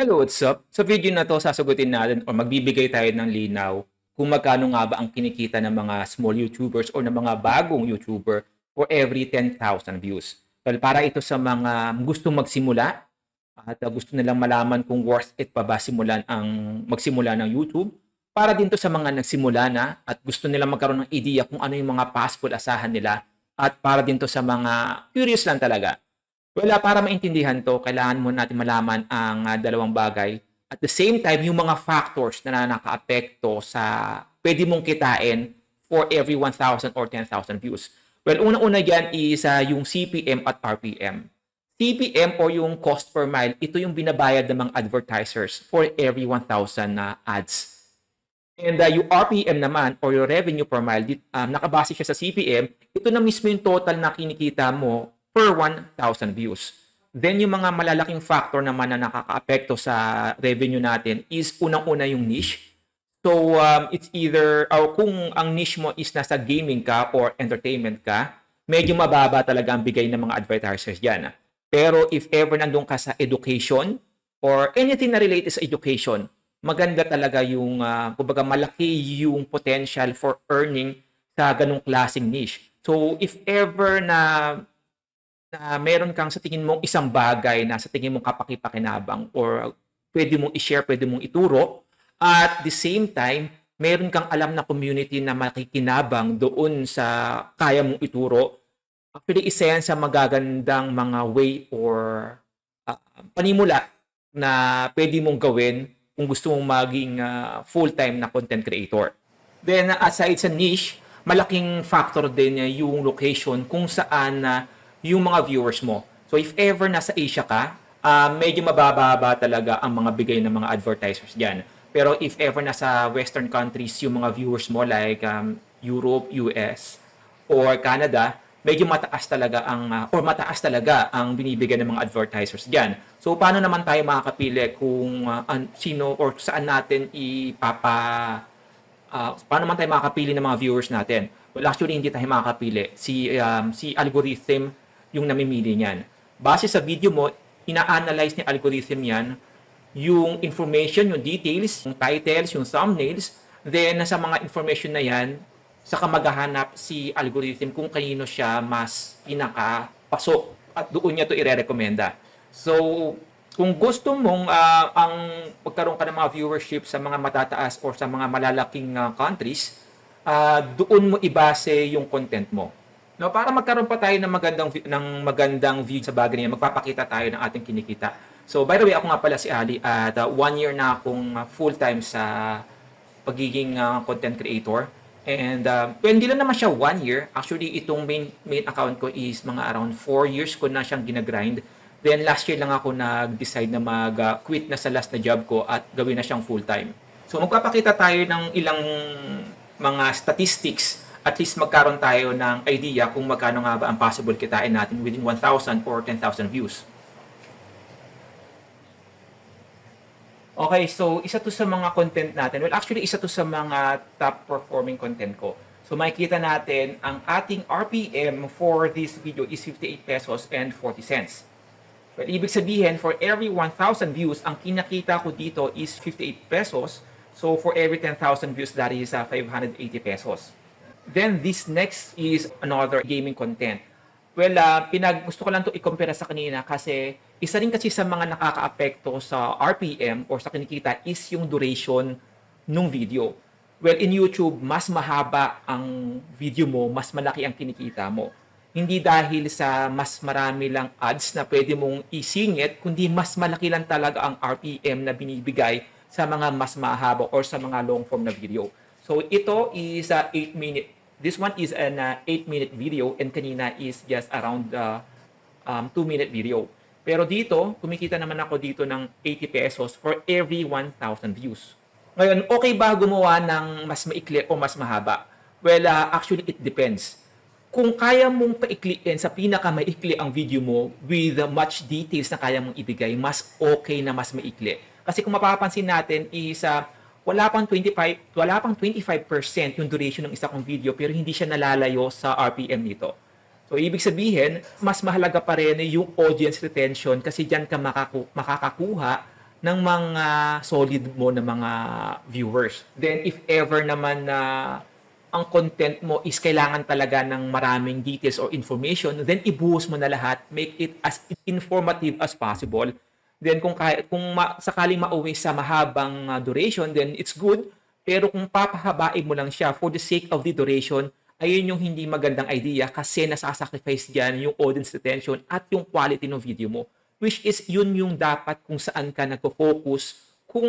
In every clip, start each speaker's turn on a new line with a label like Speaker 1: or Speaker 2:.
Speaker 1: Hello, what's up? Sa video na to, sasagutin natin o magbibigay tayo ng linaw kung magkano nga ba ang kinikita ng mga small YouTubers o ng mga bagong YouTuber for every 10,000 views. Well, para ito sa mga gustong magsimula at uh, gusto nilang malaman kung worth it pa ba simulan ang magsimula ng YouTube. Para din to sa mga nagsimula na at gusto nilang magkaroon ng idea kung ano yung mga possible asahan nila at para din to sa mga curious lang talaga. Wala, para maintindihan to, kailangan mo natin malaman ang ah, dalawang bagay. At the same time, yung mga factors na nakaapekto sa pwede mong kitain for every 1,000 or 10,000 views. Well, unang-una dyan is ah, yung CPM at RPM. CPM o yung cost per mile, ito yung binabayad ng mga advertisers for every 1,000 na ads. And uh, yung RPM naman or yung revenue per mile, um, nakabase siya sa CPM, ito na mismo yung total na kinikita mo per 1,000 views. Then yung mga malalaking factor naman na nakakaapekto sa revenue natin is unang-una yung niche. So um, it's either, or kung ang niche mo is nasa gaming ka or entertainment ka, medyo mababa talaga ang bigay ng mga advertisers dyan. Pero if ever nandun ka sa education or anything na related sa education, maganda talaga yung, uh, kumbaga malaki yung potential for earning sa ganong klaseng niche. So if ever na na meron kang sa tingin mong isang bagay na sa tingin mong kapakipakinabang or pwede mong i-share, pwede mong ituro, at the same time, meron kang alam na community na makikinabang doon sa kaya mong ituro, actually isa yan sa magagandang mga way or ah, panimula na pwede mong gawin kung gusto mong maging ah, full-time na content creator. Then aside sa niche, malaking factor din yung location kung saan na yung mga viewers mo. So if ever nasa Asia ka, ah, medyo mabababa talaga ang mga bigay ng mga advertisers diyan. Pero if ever nasa western countries yung mga viewers mo like um, Europe, US or Canada, medyo mataas talaga ang ah, or mataas talaga ang binibigyan ng mga advertisers diyan. So paano naman tayo makakapili kung ah, an- sino or saan natin ipapa Ah, paano man tayo makakapili ng mga viewers natin? Well, actually, hindi tayo makakapili. Si, um, si algorithm yung namimili niyan. Base sa video mo, ina-analyze ni algorithm yan yung information, yung details, yung titles, yung thumbnails. Then, sa mga information na yan, saka maghahanap si algorithm kung kanino siya mas pinakapasok at doon niya to ire-recommenda. So, kung gusto mong ah, ang magkaroon ka ng mga viewership sa mga matataas or sa mga malalaking ah, countries, ah, doon mo ibase yung content mo. No, para magkaroon pa tayo ng magandang ng magandang view sa bagay niya, magpapakita tayo ng ating kinikita. So, by the way, ako nga pala si Ali at ah, one year na akong ah, full-time sa pagiging ah, content creator. And uh, well, hindi lang naman siya one year. Actually, itong main, main account ko is mga around 4 years ko na siyang ginagrind. Then last year lang ako nag-decide na mag-quit na sa last na job ko at gawin na siyang full-time. So magpapakita tayo ng ilang mga statistics at least magkaroon tayo ng idea kung magkano nga ba ang possible kitain natin within 1,000 or 10,000 views. Okay, so isa to sa mga content natin. Well, actually, isa to sa mga top performing content ko. So makikita natin ang ating RPM for this video is 58 pesos and 40 cents. Well, ibig sabihin, for every 1,000 views, ang kinakita ko dito is 58 pesos. So for every 10,000 views, that is uh, 580 pesos. Then this next is another gaming content. Well, uh, pinag gusto ko lang to i-compare sa kanina kasi isa rin kasi sa mga nakakaapekto sa RPM or sa kinikita is yung duration ng video. Well, in YouTube, mas mahaba ang video mo, mas malaki ang kinikita mo. Hindi dahil sa mas marami lang ads na pwede mong isingit, kundi mas malaki lang talaga ang RPM na binibigay sa mga mas mahaba or sa mga long form na video. So ito is a 8 minute. This one is an 8 minute video and kanina is just around uh, um, 2 minute video. Pero dito, kumikita naman ako dito ng 80 pesos for every 1,000 views. Ngayon, okay ba gumawa ng mas maikli o mas mahaba? Well, uh, actually, it depends. Kung kaya mong paikliin sa pinakamaikli ang video mo with uh, much details na kaya mong ibigay, mas okay na mas maikli. Kasi kung mapapansin natin is uh, wala pang 25 wala pang 25% yung duration ng isa kong video pero hindi siya nalalayo sa RPM nito. So, ibig sabihin, mas mahalaga pa rin yung audience retention kasi diyan ka makaku- makakakuha ng mga solid mo na mga viewers. Then if ever naman na ang content mo is kailangan talaga ng maraming details or information, then ibuhos mo na lahat, make it as informative as possible. Then kung kaya, kung ma, sakaling mauwi sa mahabang uh, duration, then it's good. Pero kung papahabain mo lang siya for the sake of the duration, ayun yung hindi magandang idea kasi nasasacrifice dyan yung audience retention at yung quality ng video mo. Which is yun yung dapat kung saan ka nagpo-focus kung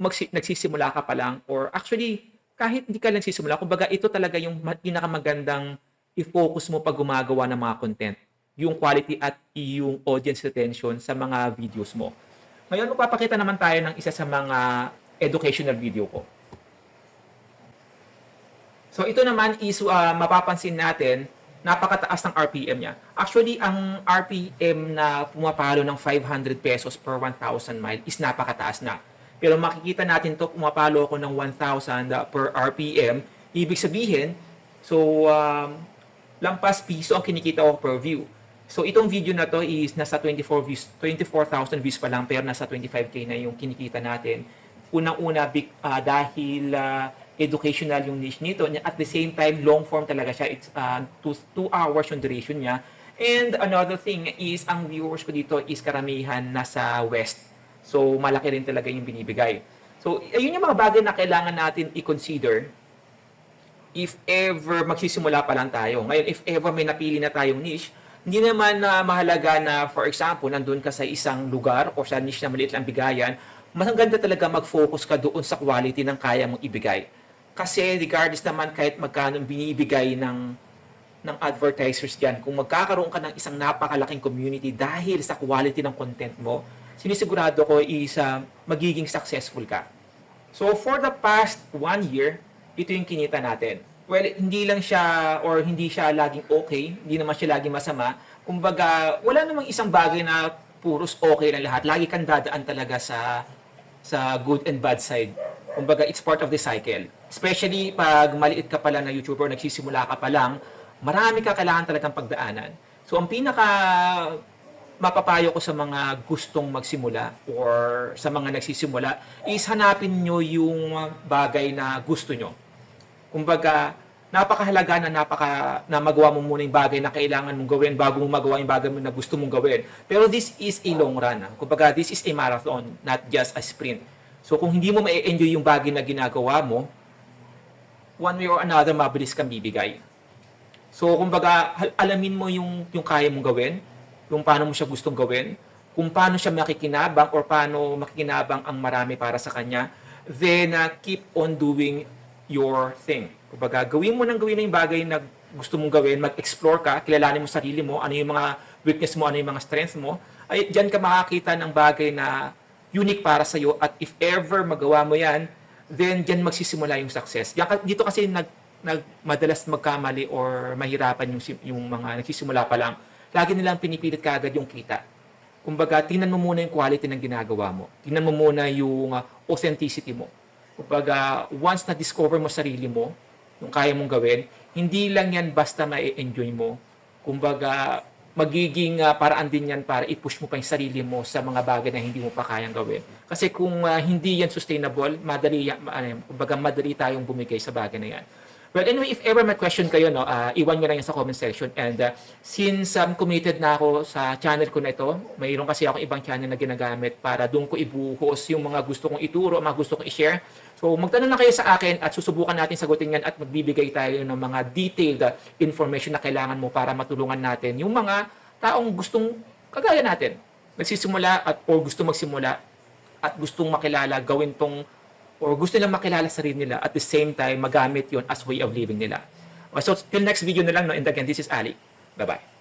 Speaker 1: magsi- nagsisimula ka pa lang or actually kahit hindi ka nagsisimula, kumbaga ito talaga yung ma- pinakamagandang i-focus mo pag gumagawa ng mga content. Yung quality at yung audience retention sa mga videos mo. Ngayon, magpapakita naman tayo ng isa sa mga educational video ko. So ito naman is uh, mapapansin natin napakataas ng RPM niya. Actually, ang RPM na pumapalo ng 500 pesos per 1,000 mile is napakataas na. Pero makikita natin to pumapalo ako ng 1,000 per RPM. Ibig sabihin, so um, lampas piso ang kinikita ko per view. So itong video na to is nasa 24 views, 24,000 views pa lang pero nasa 25k na yung kinikita natin. Unang-una ah, dahil ah, educational yung niche nito. At the same time, long form talaga siya. It's 2 two, two hours yung duration niya. And another thing is, ang viewers ko dito is karamihan nasa west. So, malaki rin talaga yung binibigay. So, ayun yung mga bagay na kailangan natin i-consider if ever magsisimula pa lang tayo. Ngayon, if ever may napili na tayong niche, hindi naman na mahalaga na, for example, nandun ka sa isang lugar o sa niche na maliit lang bigayan, mas ganda talaga mag-focus ka doon sa quality ng kaya mong ibigay. Kasi regardless naman kahit magkano binibigay ng ng advertisers diyan, kung magkakaroon ka ng isang napakalaking community dahil sa quality ng content mo, sinisigurado ko is uh, magiging successful ka. So for the past one year, ito yung kinita natin. Well, hindi lang siya or hindi siya laging okay, hindi naman siya laging masama. Kumbaga, wala namang isang bagay na puros okay lang lahat. Lagi kang dadaan talaga sa sa good and bad side. Kumbaga, it's part of the cycle. Especially pag maliit ka pa lang na YouTuber, nagsisimula ka pa lang, marami ka kailangan talagang pagdaanan. So, ang pinaka mapapayo ko sa mga gustong magsimula or sa mga nagsisimula is hanapin nyo yung bagay na gusto nyo. Kumbaga, napakahalaga na napaka na magawa mo muna yung bagay na kailangan mong gawin bago mo magawa yung bagay na gusto mong gawin. Pero this is a long run. ah. Kumbaga, this is a marathon, not just a sprint. So kung hindi mo ma-enjoy yung bagay na ginagawa mo, one way or another, mabilis kang bibigay. So, kumbaga, alamin mo yung, yung kaya mong gawin, yung paano mo siya gustong gawin, kung paano siya makikinabang or paano makikinabang ang marami para sa kanya, then uh, keep on doing your thing. Kumbaga, gawin mo nang gawin na yung bagay na gusto mong gawin, mag-explore ka, kilalanin mo sarili mo, ano yung mga weakness mo, ano yung mga strengths mo, ay diyan ka makakita ng bagay na unique para sa iyo at if ever magawa mo yan, then diyan magsisimula yung success. Dito kasi nag, nag madalas magkamali or mahirapan yung yung mga nagsisimula pa lang. Lagi nilang pinipilit kaagad yung kita. Kumbaga, tingnan mo muna yung quality ng ginagawa mo. Tingnan mo muna yung uh, authenticity mo. Kumbaga, once na discover mo sarili mo, yung kaya mong gawin, hindi lang yan basta ma-enjoy mo. Kumbaga, magiging uh, paraan din yan para i-push mo pa yung sarili mo sa mga bagay na hindi mo pa kayang gawin. Kasi kung uh, hindi yan sustainable, madali, ano, kumbaga madali tayong bumigay sa bagay na yan. Well, anyway, if ever may question kayo, no, uh, iwan nyo lang yan sa comment section. And uh, since um, committed na ako sa channel ko na ito, mayroon kasi ako ibang channel na ginagamit para doon ko ibuhos yung mga gusto kong ituro, mga gusto kong i-share. So magtanong na kayo sa akin at susubukan natin sagutin yan at magbibigay tayo ng mga detailed uh, information na kailangan mo para matulungan natin yung mga taong gustong kagaya natin. Nagsisimula at or gusto magsimula at gustong makilala, gawin tong or gusto nilang makilala sarili nila at the same time magamit yon as way of living nila. So till next video na lang no and again this is Ali. Bye-bye.